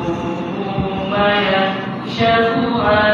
يوم يكشف عن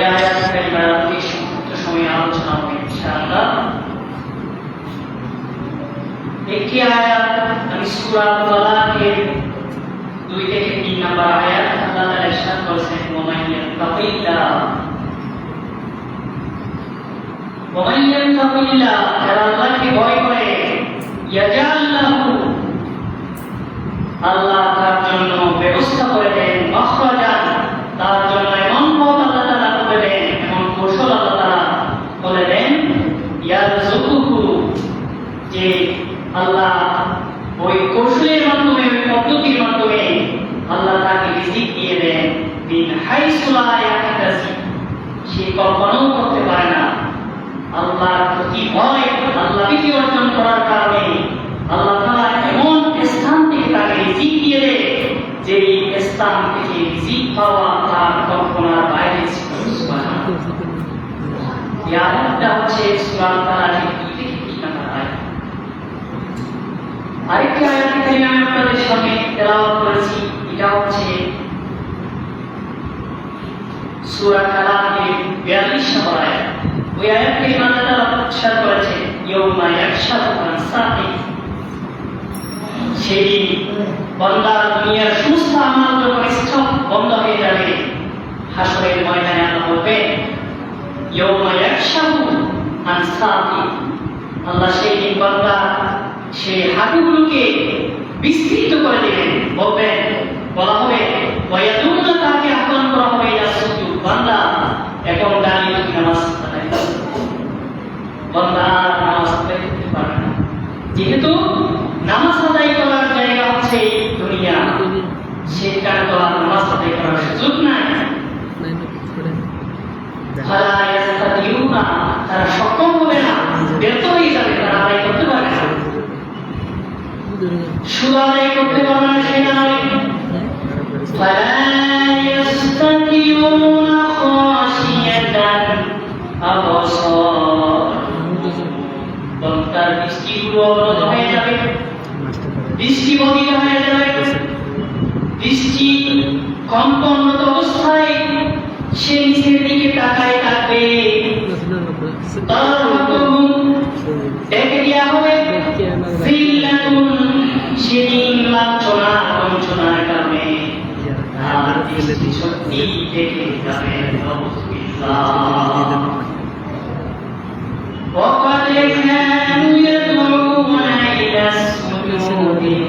আল্লাহ ভয় করে আল্লাহ তার জন্য ব্যবস্থা করে দেন তার জন্য এমন পথ আল্লাহ তাআলা করে দেন এমন কৌশল আল্লাহ তাআলা বলে দেন ইয়ারযুকুহু যে আল্লাহ ওই কৌশলের মাধ্যমে ওই পদ্ধতির মাধ্যমে আল্লাহ তাকে রিজিক দিয়ে দেন বিন হাইসু লা ইয়াহতাসিব সে কল্পনাও করতে পারে না। আল্লাহর প্রতি ভয়, আল্লাহ ভীতি অর্জন করার কারণে আল্লাহ এমন স্থান থেকে তাকে রিজিক দিয়ে যে স্থান থেকে রিজিক পাওয়া তার কল্পনার বাইরে ছিল আরেকটি আয়াত আমি আপনাদের সামনে করেছি, এটা হচ্ছে সূরা তালাকের 42 নম্বর আয়াত। ওই আয়াত কারিমা আল্লাহ করেছে ইয়াউমা ইয়াকশাফু আন সাকি সেই বান্দা সেই বিস্তৃত করে দেবেন বলবেন, বলা হবে তাকে আহ্বান করা হবে ইলা সুজুদ বান্দা এখন দাঁড়িয়ে তুমি নামাজ আদায় করো। যেহেতু নামাজ আদায় করার জায়গা হচ্ছে দুনিয়া সেখানে তো আর নামাজ আদায় করার সুযোগ নাই। তারা সক্ষম হবে না করতে না। শুধু আদায় করতে পারবে না, সেটা দৃষ্টি বহির হয়ে যাবে দৃষ্টি কম্পনত অবস্থায় সে নিচের দিকে তাকায় থাকবে তারহুকুম ডেকে দেওয়া হবে জিল্লাতুন সেদিন লাঞ্ছনা বঞ্চনার কারণে তার দৃষ্টি সত্যি দেখে যাবে নাউযুবিল্লাহ। وقد كانوا يدعون إلى السجود وهم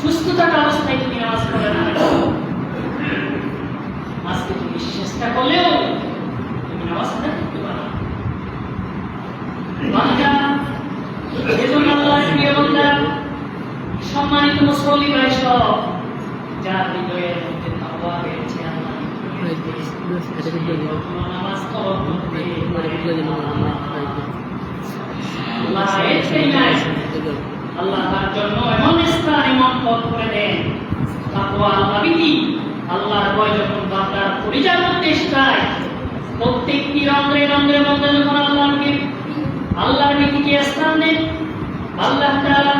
সুস্থ থাকা অবস্থায় তুমি নামাজ পড়ে না আজকে তুমি চেষ্টা করলেও তুমি নামাজ করতে পারো না। বান্দা, এজন্য প্রিয় বান্দা, সম্মানিত মুসল্লি ভাই সব যার হৃদয়ের মধ্যে আল্লাহ নামাজ কবর করতে পারে। আল্লাহ চেয়ে নাই। আল্লাহ তার জন্য এমন স্থান, এমন পথ করে দেন। তাকওয়া আল্লাহ বিধি। ভয় যখন বান্দার পরিচার মধ্যে প্রত্যেকটি রন্ধ্রে রন্ধ্রে মধ্যে যখন আল্লাহকে, আল্লাহর বিধিকে স্থান দেন, আল্লাহ তাআলা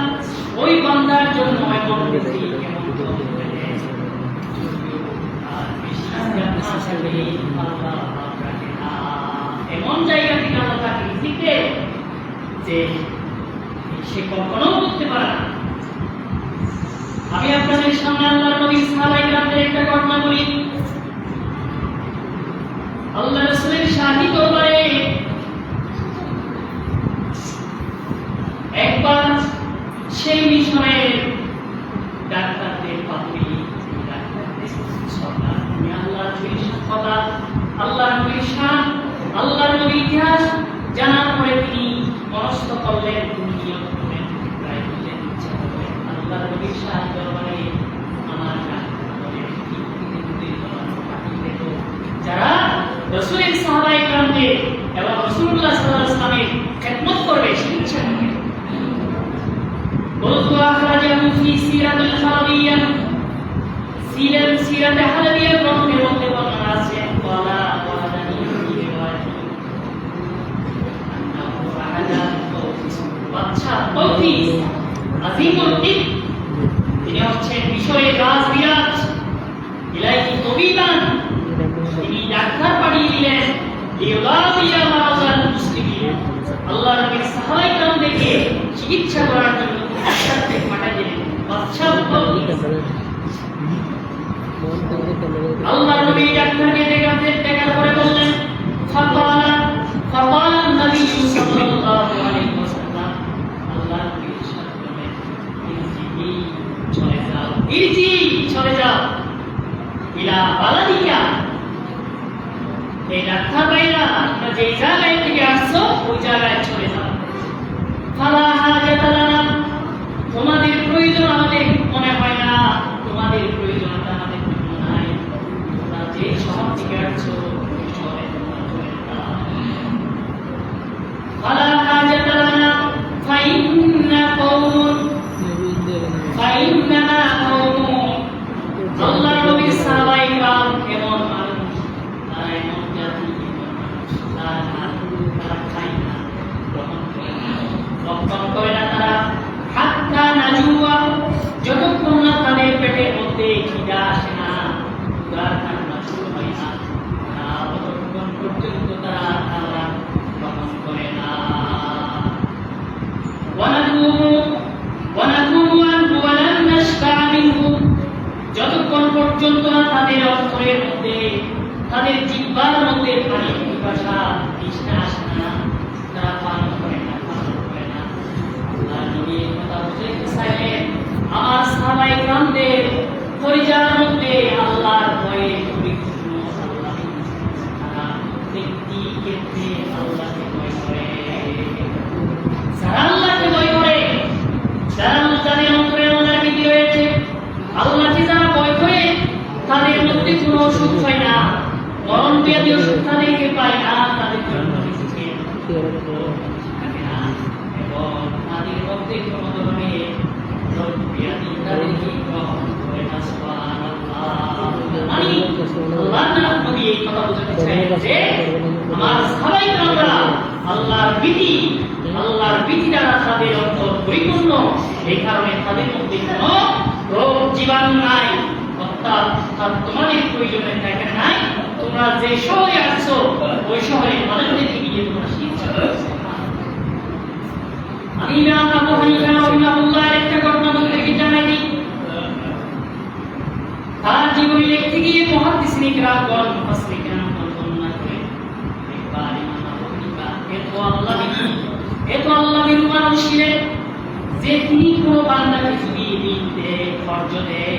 ওই বান্দার জন্য এমন বিধি, এমন পথ করে দেন আর বিশ্বাস না থাকলে আল্লাহ আপনাকে না এমন জায়গা থেকে আল্লাহ তাকে রিজিক দেয় যে সে কখনো করতে পারে না। আমি আপনাদের সামনে আল্লাহ নবী সাহাবাই গ্রামের একটা ঘটনা বলি। আল্লাহ রসুলের শাহী দরবারে একবার সেই মিশনের ডাক্তারদের পাপড়ি ডাক্তারদের সরকার তুমি আল্লাহর নবীর কথা, আল্লাহর নবীর আল্লাহর ইতিহাস জানার পরে মনস্থ করলেন তিনি নিয়ত করলেন প্রায় বললেন ইচ্ছা করলেন আল্লাহর নবীর শাহ দরবারে আমার। যারা রসুলের সাহাবাই গ্রামকে এবং রসুল্লাহ সাল্লাহ খেদমত করবে চিকিৎসা করবে বলতু আখরাজাহু মধ্যে বর্ণনা আছে ওয়ালা ওয়ালানি ফি রিওয়ায়াত আন্নাহু আহাদা সাতপথিস আজিমুদ্দিন তিনি হচ্ছেন বিষয়ে রাজ বিরাজ ইলাহি কবিতান তিনি ডাক্তার পাঠিয়ে দিলেন ইউলাদিয়া মারাজাল মুসলিমিন। আল্লাহ নবীর সাহাবাই কাম দেখে চিকিৎসা করার জন্য ডাক্তার থেকে পাঠালেন বাদশা উপলব্ধি আল্লাহ নবী ডাক্তারকে দেখাতে দেখার পরে বললেন, ফাকালা ইরজি চলে যাও। ইলা বালাদিকা। এই ডাক্তার ভাইরা তোমরা যে জায়গায় থেকে আসছো, ওই জায়গায় চলে যাও। ফালা হাজাতা তোমাদের প্রয়োজন আমাদের মনে হয় না। তোমাদের প্রয়োজনটা আমাদের মনে নাই তোমরা যে শহর থেকে আসছো যতক্ষণ পর্যন্ত না তাদের অন্তরের মধ্যে, তাদের জিহ্বার মধ্যে পানি আসে না, তারা পান করে না, পান করে না। কথা বুঝাইতে আমার সাহাবাই গ্রামদের পরিচার মধ্যে আল্লাহর ভয়ে の出会だ。ボランティアの出会でいけばいな。なぜか。ご自慢ない。তার তোমাদের প্রয়োজনের জায়গা নাই তোমরা যে শহরে আসছো ওই শহরে মানুষদেরকে গিয়ে তোমরা আমি ইমাম আবু হানিফা রাহিমাহুল্লাহর একটা ঘটনা তোমাদেরকে জানাই দিই তার জীবনী লিখতে গিয়ে মুহাদ্দিসিন ইকরামগণ মুফাসসিরিন ইকরামগণ বর্ণনা করে আল্লাহ এত মানুষ ছিলেন যে তিনি কোনো বান্দাকে যদি দিন দেয় খরচ দেয়।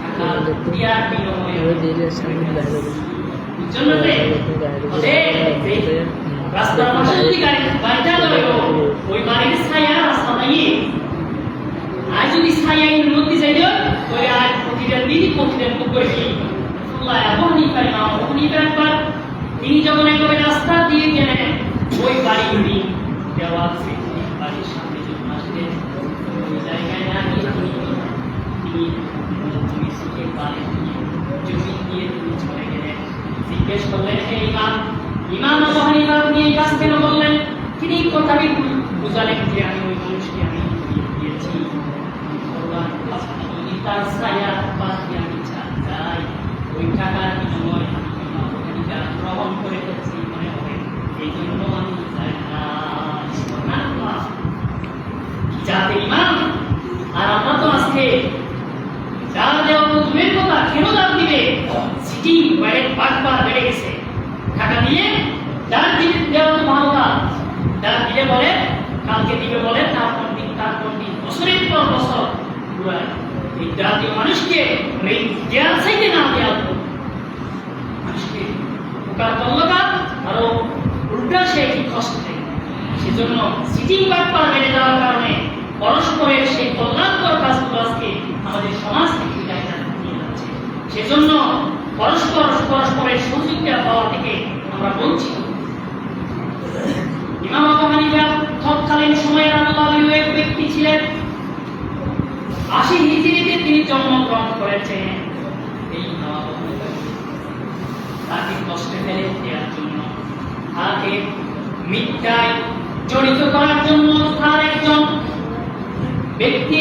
তাকে টাকা দেওয়ার বিনিময়ে বুঝছেন না রে? ওদের যে রাস্তার পাশে যদি গাড়ি বাড়িটা ধরে ওই বাড়ির ছায়া রাস্তা নাই তিনি যখন একবার রাস্তা দিয়ে গেলেন ওই বাড়ি উনি দেওয়া আছে বাড়ির সামনে যখন আসলেন ওই জায়গায় না তিনি তিনি জমি শিখে পালেন জমি দিয়ে তিনি চলে গেলেন জিজ্ঞেস করলেন হে ইমাম ইমাম আবু হানিফা আপনি এই কাজ কেন বললেন তিনি এই কথাটি বু- বুঝালেন যে আমি ওই মানুষকে আমি দিয়েছি ভগবান যদি তার ছায়া বাদ দিয়ে আমি চা- যাই ওই টাকার বিনিময়ে আমি ইমাম আবু হানিফা গ্রহণ করে ফেলছি মনে হবে এই জন্য আমি যাই না সুবহানাল্লাহ। কি জাতের ইমাম আর আমরা তো আজকে ডাল দেওয়া তো দূরের কথা কেন ডাল দিবে সিটি ওয়ারের বাটবার বেড়ে গেছে? টাকা দিয়ে ডাল দিলে, দেওয়া তো ভালো কাজ ডাল দিলে বলে, কালকে দিবে বলে তারপর দিন তারপর দিন বছরের পর বছর ঘুরায় এই দিয়ে মানুষকে এই দেয়াল না দেওয়া মানুষকে উপকার করল আরও উল্টা সে কি কষ্ট। সেজন্য সিটিং বাটপার বেড়ে যাওয়ার কারণে পরস্পরের সেই কল্যাণকর কাজগুলো আজকে আমাদের সমাজ থেকে সেজন্য পরস্পর, পরস্পরের সহযোগিতা পাওয়া থেকে আমরা বঞ্চিত। ইমাম আবু তৎকালীন সময়ের আল্লাহর এক ব্যক্তি ছিলেন। আশি হিজরিতে তিনি জন্মগ্রহণ করেছেন। এই তাকে কষ্টে ফেলে দেওয়ার জন্য তাকে মিথ্যায় জড়িত করার জন্য তার একজন ব্যক্তি,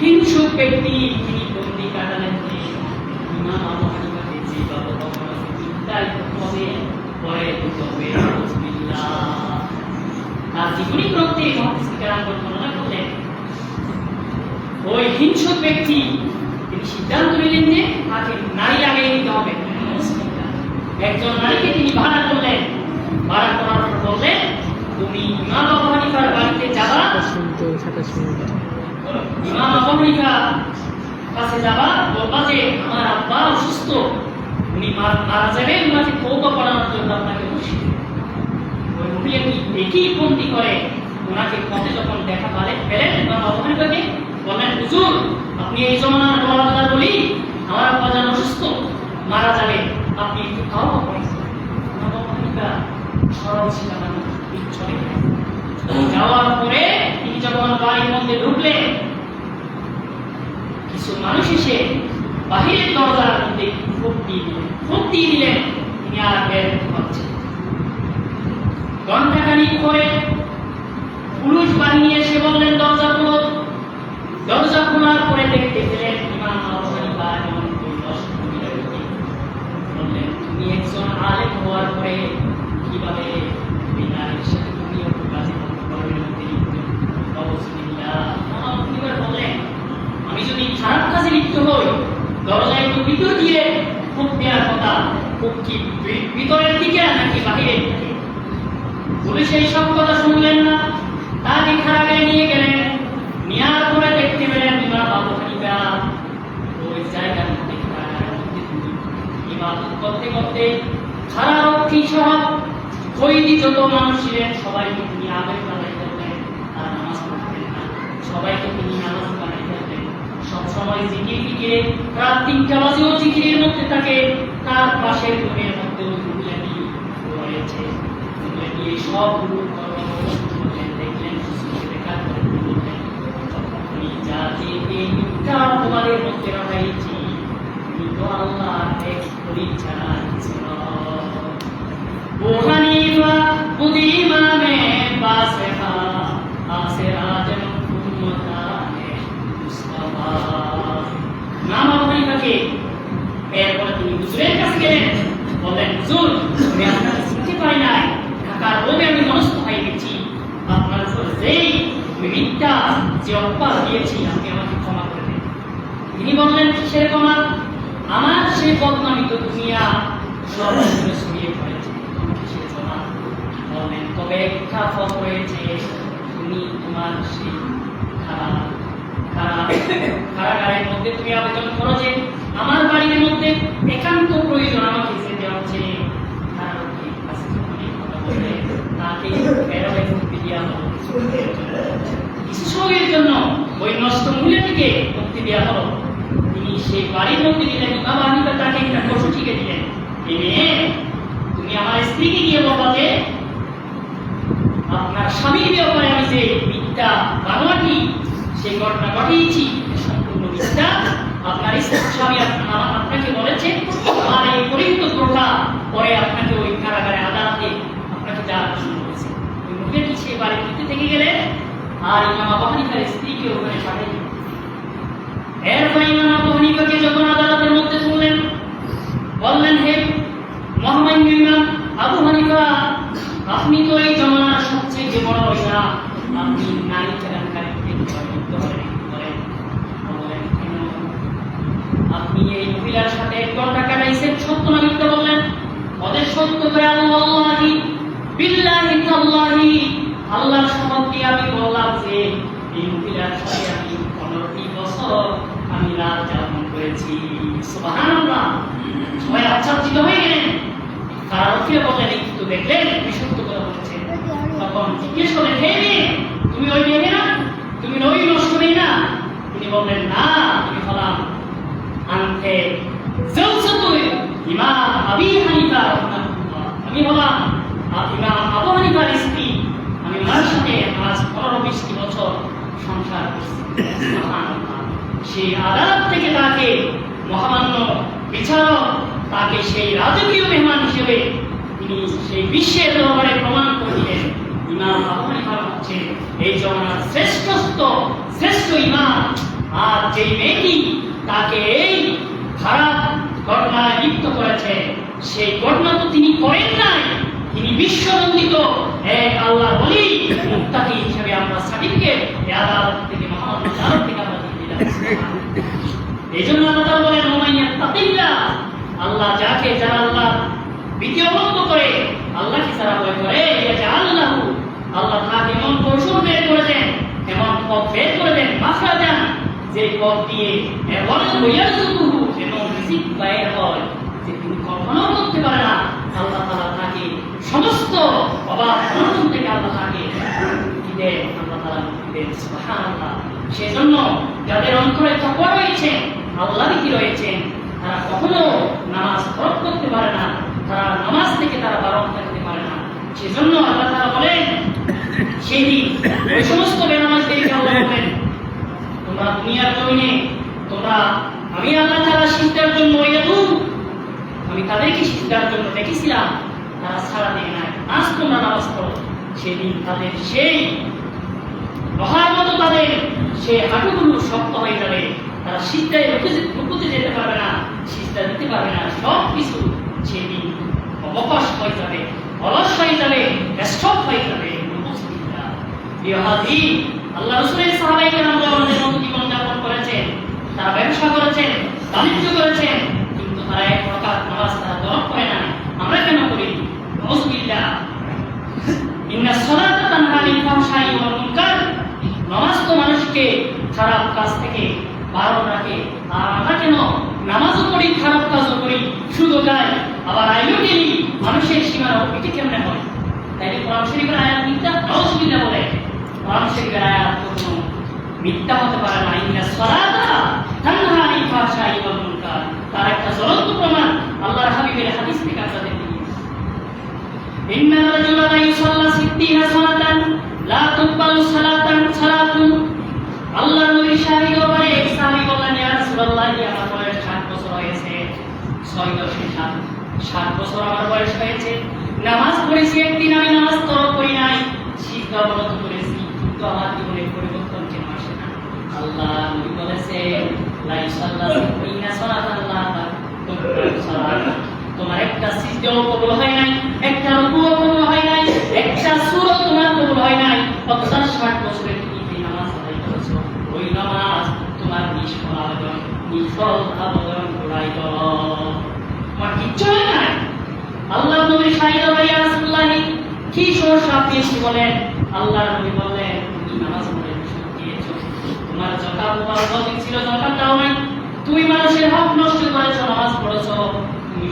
হিংসুক ব্যক্তি তিনি বন্দি কাটালেন। ইমাম আবু যেভাবে কখনো মিথ্যায় হবে পরে তার জীবনী গ্রন্থে মহাদিসিকারাম বর্ণনা করলেন ওই হিংসুক ব্যক্তি তিনি সিদ্ধান্ত নিলেন যে তাকে নারী আগে নিতে হবে। একজন নারীকে তিনি ভাড়া করলেন ভাড়া করার পর বললেন তুমি ইমাম আবু হানিফার বাড়িতে যাবা। ইমাম আবু হানিফা কাছে যাবা। বলবা যে আমার আব্বা অসুস্থ। উনি মারা যাবেন, উনাকে তৌবা করানোর জন্য আপনাকে বসি। ওই মহিলা কি দেখি বন্দি করে ওনাকে পথে যখন দেখা পালে পেলেন আবু হানিফাকে বললেন, হুজুর, আপনি এই জমানার বড় কথা বলি, আমার আব্বা অসুস্থ, মারা যাবে, আপনি একটু খাওয়া করেন। ইমাম সরল ছিলেন না যাওয়ার পরে তিনি যখন বাড়ির মধ্যে ঢুকলেন, কিছু মানুষ এসে বাহিরের দরজার ফুট দিয়ে দিলেন তিনি আর বের পরে বাহিনী এসে বললেন, দরজা খুলো। দরজা খোলার পরে দেখতে পেলেন তুমি একজন আলেম হওয়ার পরে কীভাবে আমি যদি খারাপ কাজে লিপ্ত হই দরজায় একটু ভিতর দিয়ে খুব দেওয়ার কথা, খুব কি ভিতরের দিকে নাকি বাহিরের দিকে পুলিশ এই সব কথা শুনলেন না। তাকে খারাপে নিয়ে গেলেন। নেওয়ার পরে দেখতে পেলেন ইমাম আবু হানিফা ওই জায়গার মধ্যে ইবাদত করতে করতে খারাপ রক্ষী সহ কইদি যত মানুষ ছিলেন, সবাইকে তিনি আবেগ বানাই ফেললেন আর নামাজ পড়তেন না। সবাইকে তিনি নামাজ বানাই ফেললেন সব সময় জিকির ফিকিরে রাত তিনটা বাজেও জিকিরের মধ্যে থাকে তার পাশের রুমের মধ্যেও দুগুলানি রয়েছে দুগুলানি এই সব দেখলেন দেখার পরে বললেন আমি যাতে এই মিথ্যা তোমাদের মধ্যে রটাইছি তুমি তো আল্লাহ এক পরিচয় ছিল वो हनीफा खुद इमाम बासिफा आसिराजन उम्मताने হুজুর, আমি আপনাকে চিনতে পারি নাই। ঢাকার রোগে আমি মনস্থ হয়ে গেছি। আপনার উপর যেই মিথ্যা যে অপবাদ দিয়েছি, আপনি আমাকে ক্ষমা করে দিন। তিনি বললেন, কিসের ক্ষমা? আমার সেই বদনামি তো দুনিয়া জুড়ে ছড়িয়ে তবে একটা ফল রয়েছে তুমি তোমার সেই খারাপ খারাপ কারাগারের মধ্যে তুমি আবেদন করো যে আমার বাড়ির মধ্যে একান্ত প্রয়োজন আমাকে যেতে হচ্ছে তাকে জন্য ওই নষ্ট মুক্তি দেওয়া হলো। তিনি সেই বাড়ির মধ্যে দিলেন বাবা হানিফা তাকে একটা কষু ঠিকে দিলেন। তুমি আমার স্ত্রীকে গিয়ে যে, আপনার স্বামীর ব্যাপারে আমি যে সেই ঘটনা ঘটিয়েছি সম্পূর্ণ আপনার স্বামী আপনাকে বলেছে আমার এই পরিহিত প্রথা পরে আপনাকে ওই কারাগারে আদালতে আপনাকে যা প্রশ্ন করেছে। ওই মহিলাটি সে বাড়ির ভিতরে থেকে গেলেন আর ইমাম আবু স্ত্রীকে ওখানে পাঠিয়ে এরপর ইমাম আবু যখন আদালতের মধ্যে তুললেন বললেন, হে মহামান্য ইমাম, আবু হানিফা, আপনি তো এই জমানার সবচেয়ে যে বড় ইমাম। আপনি নারী কেলেঙ্কারি দেখতে পারেন বলেন বলেন বলেন কেন? আপনি মহিলার সাথে এক কাটাইছেন। সত্য না বললেন ওদের সত্য করে আল্লাহি, বিল্লাহি তাল্লাহি। আল্লাহর শপথ আমি বললাম যে, এই মহিলার সাথে আমি পনেরোটি বছর আমি রাত যাপন করেছি। সুবহানাল্লাহ। সবাই আচ্ছাদিত হয়ে গেলেন। কারারক্ষীরা বললেন, এই তো দেখলেন তুমি সত্য কথা তখন জিজ্ঞেস করলেন, হে তুমি ওই মেয়ে না? তুমি নবী নষ্ট নেই না? তিনি বললেন, না তুমি হলাম আনতে জলসতুল ইমাম আবি হানিফা। আমি হলাম ইমাম আবু হানিফার স্ত্রী আমি ওনার সাথে আজ পনেরো বিশটি বছর সংসার সেই আদালত থেকে তাকে মহামান্য বিচারক, তাকে সেই রাজকীয় মেহমান হিসেবে তিনি সেই বিশ্বের দরবারে প্রমাণ করে দিলেন ইমাম আবু হানিফা হচ্ছে এই জমানার শ্রেষ্ঠস্ত শ্রেষ্ঠ ইমাম আর যেই মেয়েটি তাকে এই খারাপ ঘটনায় লিপ্ত করেছে সেই ঘটনা তো তিনি করেন নাই। তিনি বিশ্বনন্দিত। এক আল্লাহ বলি মুক্তাকি হিসেবে আমরা সার্টিফিকেট আদালত থেকে আদালত থেকে আমরা এই জন্য আল্লাহ বলেন তাকিল্লাহ আল্লাহ যাকে, যারা আল্লাহ ভীতি অবলম্ব করে, আল্লাহকে যারা ভয় করে আল্লাহ আল্লাহ এমন কৌশল বের করে দেন এমন পথ বের করে দেন মাফরা দেন যে পথ দিয়ে এমন বইয়ার শুধু এমন হয় যে তিনি কখনো করতে পারে না। আল্লাহ তাআলা তাকে সমস্ত অনটন থেকে আল্লাহ তাকে মুক্তি দেন। আল্লাহ তাআলা মুক্তি দেন, সুবহানাল্লাহ। সেজন্য যাদের অন্তরে তাকওয়া রয়েছে আল্লাহ ভীতি রয়েছেন তারা কখনো নামাজ ফরক করতে পারে না, তারা নামাজ থেকে তারা বারণ থাকতে পারে না। সেজন্য আল্লাহ তাআলা বলেন, সেই দিন ওই সমস্ত বেনামাজদেরকে আল্লাহ বলেন, তোমরা দুনিয়ার জমিনে তোমরা আমি আল্লাহ তাআলা সিজদার জন্য আমি তাদেরকে সিজদার জন্য ডেকেছিলাম তারা সাড়া দেয় না আজ তোমরা নামাজ পড়ো। সেদিন তাদের সেই মতো তাদের সেই হাঁটুগুলো শক্ত হয়ে যাবে। তারা সিজদায় রুকুতে যেতে পারবে না সিজদা দিতে পারবে না। সব কিছু সেদিন অবকাশ হয়ে যাবে, অলস হয়ে যাবে স্টপ হয়ে যাবে। আল্লাহ রসুলের সাহাবাই কেরাম আমাদের জীবন যাপন করেছেন। তারা ব্যবসা করেছেন, বাণিজ্য করেছেন, কিন্তু তারা এক প্রকার নামাজ তারা দরদ করে না। আমরা কেন করি? নবুজবিল্লাহ ইন্না সলাতা ফাহশাই ওয়াল মুনকার। নামাজ তো মানুষকে খারাপ কাজ থেকে বারণ রাখে। আর আমরা কেন নামাজও পড়ি, খারাপ কাজও করি? শুধু গাই আবার আইও গেলি, মানুষের সীমার এটি কেমনে হয়? তাই কোরআন শরীফের আয়াত মিথ্যা? অসুবিধা বলে। কোরআন শরীফের আয়াত মিথ্যা হতে পারে না। ইন্না সলাতা তানহা আনিল ফাহশাই ওয়াল তার একটা জ্বলন্ত প্রমাণ আল্লাহর হাবিবের হাদিস থেকে আমরা ইন্নাল রাজুলা লা ইউসাল্লা সিদ্দিনা সালাতান লা তুকবালু সালাতান সালাতুন আল্লাহ নবী সাহাবী ব্যাপারে এক সাহাবী বললেন ইয়া রাসূলুল্লাহ আমার বয়স 60 বছর হয়েছে 6 দশে 7 7 বছর আমার বয়স হয়েছে নামাজ পড়েছি একদিন আমি নামাজ তরক করি নাই শিক্ষা অবনত করেছি কিন্তু আমার জীবনের পরিবর্তন কেন আসে না আল্লাহ নবী বলেছেন তোমার একটা সিজদাও কবুল হয় নাই একটা রুকুও কবুল হয় নাই একটা সূরা তোমার কবুল হয় নাই অথচ 60 বছরের তুমি যে নামাজ আদায় করেছ ওই নামাজ তোমার নিষ্ফল আবেদন নিষ্ফল আবেদন করাই তোমার কিচ্ছু হয় নাই আল্লাহ নবী শাহিদ ভাইয়া রাসূলুল্লাহি কি বলেন আল্লাহ নবী বললেন তুমি নামাজ পড়ে সুদ দিয়েছ তোমার ছিল নাই। মানুষের হক নষ্ট করেছ, নামাজ পড়েছো, তুমি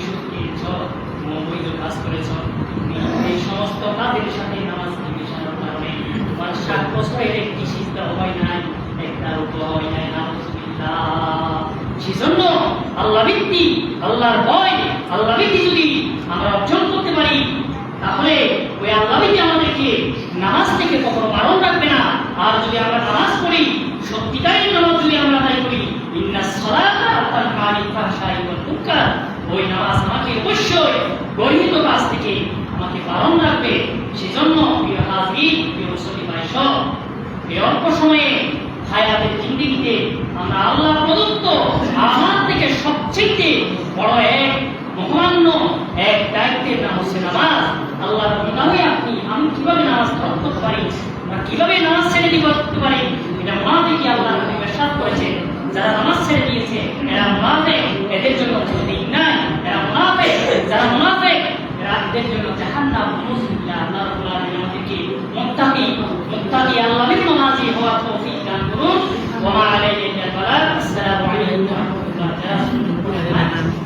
তুমি অবৈধ কাজ করেছ। এই সমস্ত কাজের সাথে নামাজ কারণে তোমার ষাট বছরের একটি হয় নাই একটা রূপ হয় নাই সেজন্য আল্লাহ ভিত্তি আল্লাহর ভয় আল্লাহ ভিত্তি যদি আমরা অর্জন করতে পারি, তাহলে ওই আল্লাহ ভিত্তি আমাদেরকে নামাজ থেকে কখনো বারণ রাখবে না। আর যদি আমরা নামাজ পড়ি সত্যিকারের নামাজ যদি আমরা আদায় করি ইন্না সলাতা তানহা আনিল ফাহশাই ওয়াল মুনকার ওই নামাজ আমাকে অবশ্যই গর্হিত কাজ থেকে আমাকে বারণ রাখবে সেজন্য প্রিয় হাজির প্রিয় মুসলিম ভাই সব এই অল্প সময়ে হায়াতের জিন্দিগিতে আমরা আল্লাহ প্রদত্ত আমার থেকে সবচেয়ে বড় এক মহান্য এক দায়িত্বের নাম হচ্ছে নামাজ আল্লাহর মোতাবে আপনি আমি কীভাবে নামাজ করতে পারি বা কীভাবে নামাজ ছেড়ে দিয়ে করতে পারি এটা মাদেরকে আল্লাহ নবীকে সাত করেছে যারা নামাজ ছেড়ে দিয়েছে, এরা মাফে এদের জন্য ক্ষতি নাই। এরা মাফে যারা মাফে এরা এদের জন্য জাহান্নাম। মুসলিমরা আল্লাহ রাব্বুল আলামিন আমাদেরকে মুত্তাকি মুত্তাকি আল্লাহর নামাজি হওয়া তৌফিক দান করুন। ওয়া মা আলাইহি ইল্লা বালাগ আসসালামু আলাইকুম ওয়া রাহমাতুল্লাহি ওয়া বারাকাতুহু।